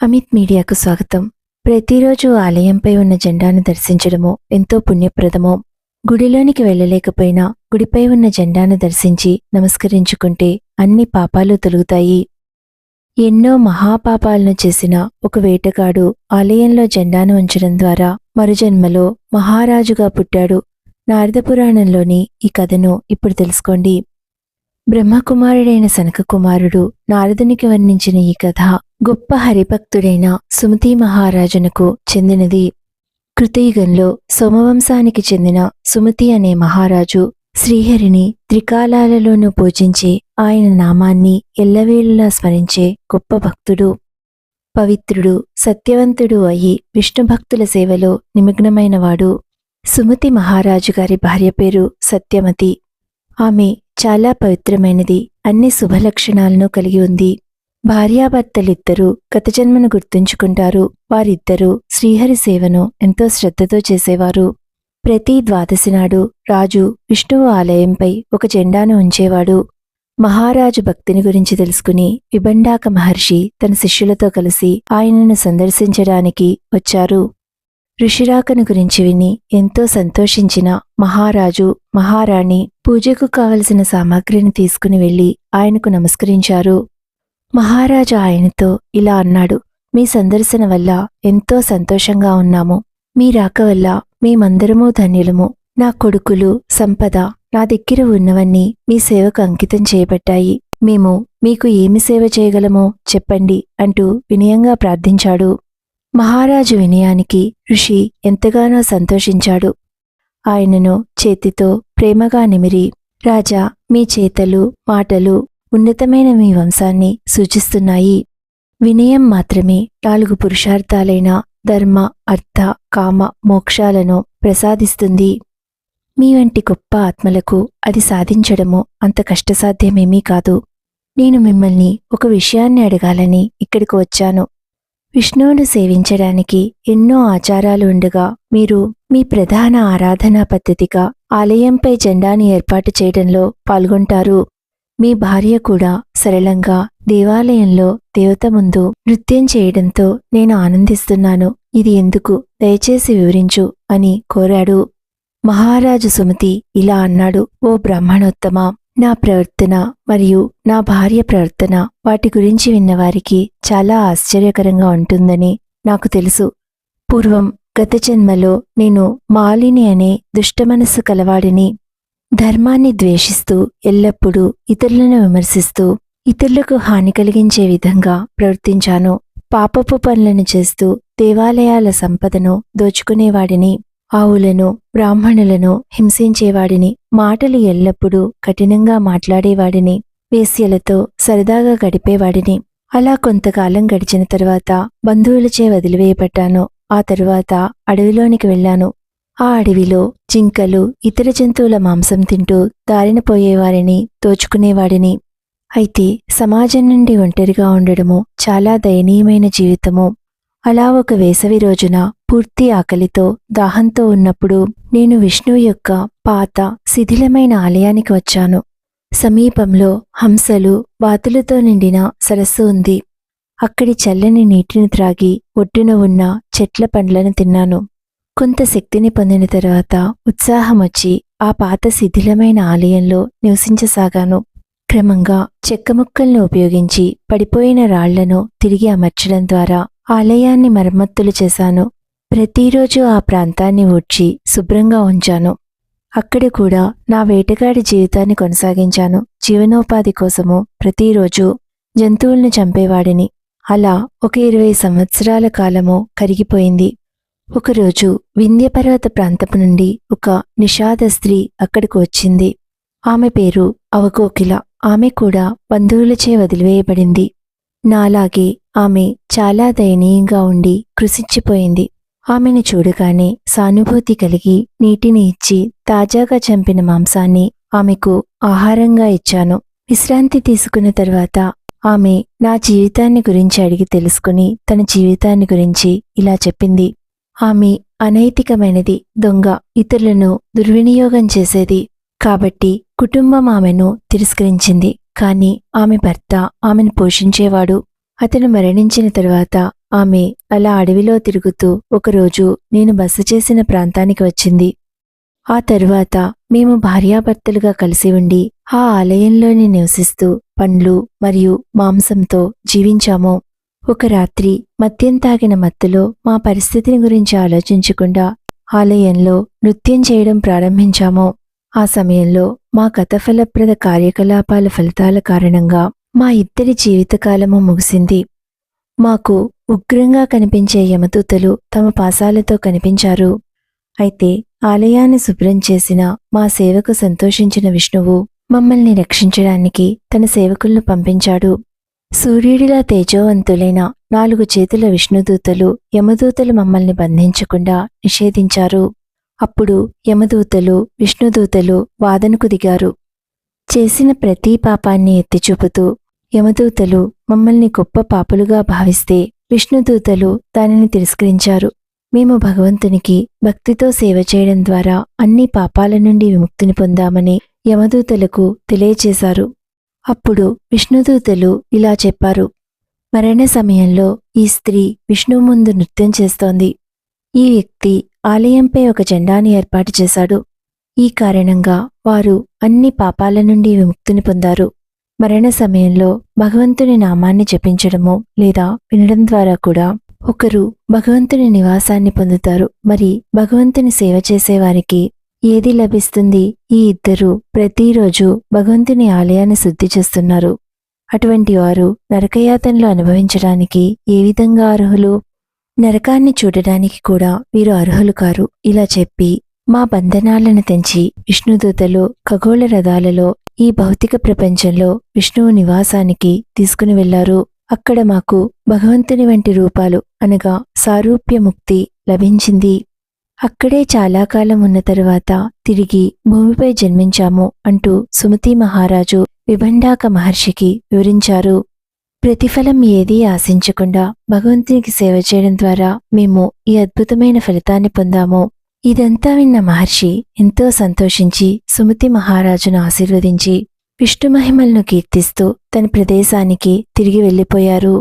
అమిత్ మీడియాకు స్వాగతం. ప్రతిరోజు ఆలయంపై ఉన్న జెండాను దర్శించడము ఎంతో పుణ్యప్రదమో గుడిలోనికి వెళ్ళలేకపోయినా గుడిపై ఉన్న జెండాను దర్శించి నమస్కరించుకుంటే అన్ని పాపాలు తొలుగుతాయి. ఎన్నో మహాపాపాలను చేసిన ఒక వేటగాడు ఆలయంలో జెండాను ఉంచడం ద్వారా మరుజన్మలో మహారాజుగా పుట్టాడు. నారద పురాణంలోని ఈ కథను ఇప్పుడు తెలుసుకోండి. బ్రహ్మకుమారుడైన సనక కుమారుడు నారదునికి వర్ణించిన ఈ కథ గొప్ప హరిభక్తుడైన సుమతి మహారాజునకు చెందినది. కృతయుగంలో సోమవంశానికి చెందిన సుమతి అనే మహారాజు శ్రీహరిని త్రికాలాలలోనూ పూజించి ఆయన నామాన్ని ఎల్లవేళలా స్మరించే గొప్ప భక్తుడు. పవిత్రుడు సత్యవంతుడు అయి విష్ణు భక్తుల సేవలో నిమగ్నమైనవాడు. సుమతి మహారాజు గారి భార్య పేరు సత్యమతి. ఆమె చాలా పవిత్రమైనది అన్ని శుభలక్షణాలను కలిగి ఉంది. భార్యాభర్తలిద్దరూ గత జన్మను గుర్తుంచుకుంటారు. వారిద్దరూ శ్రీహరి సేవను ఎంతో శ్రద్ధతో చేసేవారు. ప్రతి ద్వాదశి నాడు రాజు విష్ణువు ఆలయంపై ఒక జెండాను ఉంచేవాడు. మహారాజు భక్తిని గురించి తెలుసుకుని విబండాక మహర్షి తన శిష్యులతో కలిసి ఆయనను సందర్శించడానికి వచ్చారు. ఋషిరాకను గురించి విని ఎంతో సంతోషించిన మహారాజు మహారాణి పూజకు కావలసిన సామాగ్రిని తీసుకుని వెళ్ళి ఆయనకు నమస్కరించారు. మహారాజా ఆయనతో ఇలా అన్నాడు మీ సందర్శన వల్ల ఎంతో సంతోషంగా ఉన్నాము. మీ రాక వల్ల మేమందరమూ ధన్యులము. నా కొడుకులు సంపద నా దగ్గర ఉన్నవన్నీ మీ సేవకు అంకితం చేయబడ్డాయి. మేము మీకు ఏమి సేవ చేయగలమో చెప్పండి అంటూ వినయంగా ప్రార్థించాడు. మహారాజు వినయానికి ఋషి ఎంతగానో సంతోషించాడు. ఆయనను చేతితో ప్రేమగా నిమిరి రాజా మీ చేతలు మాటలు ఉన్నతమైన మీ వంశాన్ని సూచిస్తున్నాయి. వినయం మాత్రమే నాలుగు పురుషార్థాలైన ధర్మ అర్థ కామ మోక్షాలను ప్రసాదిస్తుంది. మీ వంటి గొప్ప ఆత్మలకు అది సాధించడము అంత కష్టసాధ్యమేమీ కాదు. నేను మిమ్మల్ని ఒక విషయాన్ని అడగాలని ఇక్కడికి వచ్చాను. విష్ణువును సేవించడానికి ఎన్నో ఆచారాలు ఉండగా మీరు మీ ప్రధాన ఆరాధనా పద్ధతిగా ఆలయంపై జెండాని ఏర్పాటు చేయడంలో పాల్గొంటారు. మీ భార్య కూడా సరళంగా దేవాలయంలో దేవత ముందు నృత్యం చేయడంతో నేను ఆనందిస్తున్నాను. ఇది ఎందుకు? దయచేసి వివరించు అని కోరాడు. మహారాజు సుమతి ఇలా అన్నాడు. ఓ బ్రాహ్మణోత్తమ నా ప్రవర్తన మరియు నా భార్య ప్రవర్తన వాటి గురించి విన్నవారికి చాలా ఆశ్చర్యకరంగా ఉంటుందని నాకు తెలుసు. పూర్వం గత జన్మలో నేను మాలిని అనే దుష్టమనస్సు కలవాడిని ధర్మాన్ని ద్వేషిస్తూ ఎల్లప్పుడూ ఇతరులను విమర్శిస్తూ ఇతరులకు హాని కలిగించే విధంగా ప్రవర్తించాను. పాపపు పనులను చేస్తూ దేవాలయాల సంపదను దోచుకునేవాడిని ఆవులను బ్రాహ్మణులను హింసించేవాడిని మాటలు ఎల్లప్పుడూ కఠినంగా మాట్లాడేవాడిని వేశ్యలతో సరదాగా గడిపేవాడిని. అలా కొంతకాలం గడిచిన తరువాత బంధువులచే వదిలివేయబడ్డాను. ఆ తరువాత అడవిలోనికి వెళ్ళాను. ఆ అడవిలో జింకలు ఇతర జంతువుల మాంసం తింటూ దారిన పోయేవారిని దోచుకునేవాడిని. అయితే సమాజం నుండి ఒంటరిగా ఉండడము చాలా దయనీయమైన జీవితము. అలా ఒక వేసవి రోజున పూర్తి ఆకలితో దాహంతో ఉన్నప్పుడు నేను విష్ణువు యొక్క పాత శిథిలమైన ఆలయానికి వచ్చాను. సమీపంలో హంసలు బాతులతో నిండిన సరస్సు ఉంది. అక్కడి చల్లని నీటిని త్రాగి ఒడ్డున ఉన్న చెట్ల పండ్లను తిన్నాను. కొంత శక్తిని పొందిన తర్వాత ఉత్సాహం వచ్చి ఆ పాత శిథిలమైన ఆలయంలో నివసించసాగాను. క్రమంగా చెక్క ముక్కలను ఉపయోగించి పడిపోయిన రాళ్ళను తిరిగి అమర్చడం ద్వారా ఆలయాన్ని మరమ్మత్తులు చేశాను. ప్రతిరోజు ఆ ప్రాంతాన్ని ఊడ్చి శుభ్రంగా ఉంచాను. అక్కడ కూడా నా వేటగాడి జీవితాన్ని కొనసాగించాను. జీవనోపాధి కోసము ప్రతిరోజు జంతువులను చంపేవాడిని. అలా ఒక ఇరవై సంవత్సరాల కాలము కరిగిపోయింది. ఒకరోజు వింధ్యపర్వత ప్రాంతపు నుండి ఒక నిషాద స్త్రీ అక్కడికి వచ్చింది. ఆమె పేరు అవకోకిల. ఆమె కూడా బంధువులచే వదిలివేయబడింది. నాలాగే ఆమె చాలా దయనీయంగా ఉండి కృషించిపోయింది ఆమెను చూడగానే సానుభూతి కలిగి నీటిని ఇచ్చి తాజాగా చంపిన మాంసాన్ని ఆమెకు ఆహారంగా ఇచ్చాను. విశ్రాంతి తీసుకున్న తర్వాత ఆమె నా జీవితాన్ని గురించి అడిగి తెలుసుకుని తన జీవితాన్ని గురించి ఇలా చెప్పింది. ఆమె అనైతికమైనది దొంగ ఇతరులను దుర్వినియోగం చేసేది. కాబట్టి కుటుంబం ఆమెను తిరస్కరించింది. కాని ఆమె భర్త ఆమెను పోషించేవాడు. అతను మరణించిన తరువాత ఆమె అలా అడవిలో తిరుగుతూ ఒకరోజు నేను బస చేసిన ప్రాంతానికి వచ్చింది. ఆ తరువాత మేము భార్యాభర్తలుగా కలిసి ఉండి ఆ ఆలయంలోని నివసిస్తూ పండ్లు మరియు మాంసంతో జీవించాము. ఒక రాత్రి మద్యం తాగిన మత్తులో మా పరిస్థితిని గురించి ఆలోచించకుండా ఆలయంలో నృత్యం చేయడం ప్రారంభించాము. ఆ సమయంలో మా కథ ఫలప్రద కార్యకలాపాల ఫలితాల కారణంగా మా ఇద్దరి జీవితకాలము ముగిసింది. మాకు ఉగ్రంగా కనిపించే యమదూతలు తమ పాసాలతో కనిపించారు. అయితే ఆలయాన్ని శుభ్రం చేసిన మా సేవకు సంతోషించిన విష్ణువు మమ్మల్ని రక్షించడానికి తన సేవకులను పంపించాడు. సూర్యుడిలా తేజోవంతులైన నాలుగు చేతుల విష్ణుదూతలు యమదూతలు మమ్మల్ని బంధించకుండా నిషేధించారు. అప్పుడు యమదూతలు విష్ణుదూతలు వాదనకు దిగారు. చేసిన ప్రతి పాపాన్ని ఎత్తిచూపుతూ యమదూతలు మమ్మల్ని గొప్ప పాపులుగా భావిస్తే విష్ణుదూతలు దానిని తిరస్కరించారు. మేము భగవంతునికి భక్తితో సేవ చేయడం ద్వారా అన్ని పాపాల నుండి విముక్తిని పొందామని యమదూతలకు తెలియచేశారు. అప్పుడు విష్ణుదూతలు ఇలా చెప్పారు. మరణ సమయంలో ఈ స్త్రీ విష్ణువు ముందు నృత్యం చేస్తోంది. ఈ వ్యక్తి ఆలయంపై ఒక జెండాని ఏర్పాటు చేశాడు. ఈ కారణంగా వారు అన్ని పాపాల నుండి విముక్తిని పొందారు. మరణ సమయంలో భగవంతుని నామాన్ని జపించడము లేదా వినడం ద్వారా కూడా ఒకరు భగవంతుని నివాసాన్ని పొందుతారు. మరి భగవంతుని సేవ చేసేవారికి ఏది లభిస్తుంది? ఈ ఇద్దరు ప్రతిరోజు భగవంతుని ఆలయాన్ని శుద్ధి చేస్తున్నారు. అటువంటి వారు నరకయాతనలు అనుభవించడానికి ఏ విధంగా అర్హులు? నరకాన్ని చూడడానికి కూడా వీరు అర్హులు కారు. ఇలా చెప్పి మా బంధనాలను తెంచి విష్ణుదూతలు ఖగోళ రథాలలో ఈ భౌతిక ప్రపంచంలో విష్ణువు నివాసానికి తీసుకుని వెళ్ళారు అక్కడ మాకు భగవంతుని వంటి రూపాలు అనగా సారూప్యముక్తి లభించింది. అక్కడే చాలా కాలం ఉన్న తరువాత తిరిగి భూమిపై జన్మించాము అంటూ సుమతి మహారాజు విభండాక మహర్షికి వివరించారు. ప్రతిఫలం ఏదీ ఆశించకుండా భగవంతునికి సేవ చేయడం ద్వారా మేము ఈ అద్భుతమైన ఫలితాన్ని పొందాము. ఇదంతా విన్న మహర్షి ఎంతో సంతోషించి సుమతి మహారాజును ఆశీర్వదించి విష్ణు మహిమలను కీర్తిస్తూ తన ప్రదేశానికి తిరిగి వెళ్ళిపోయారు.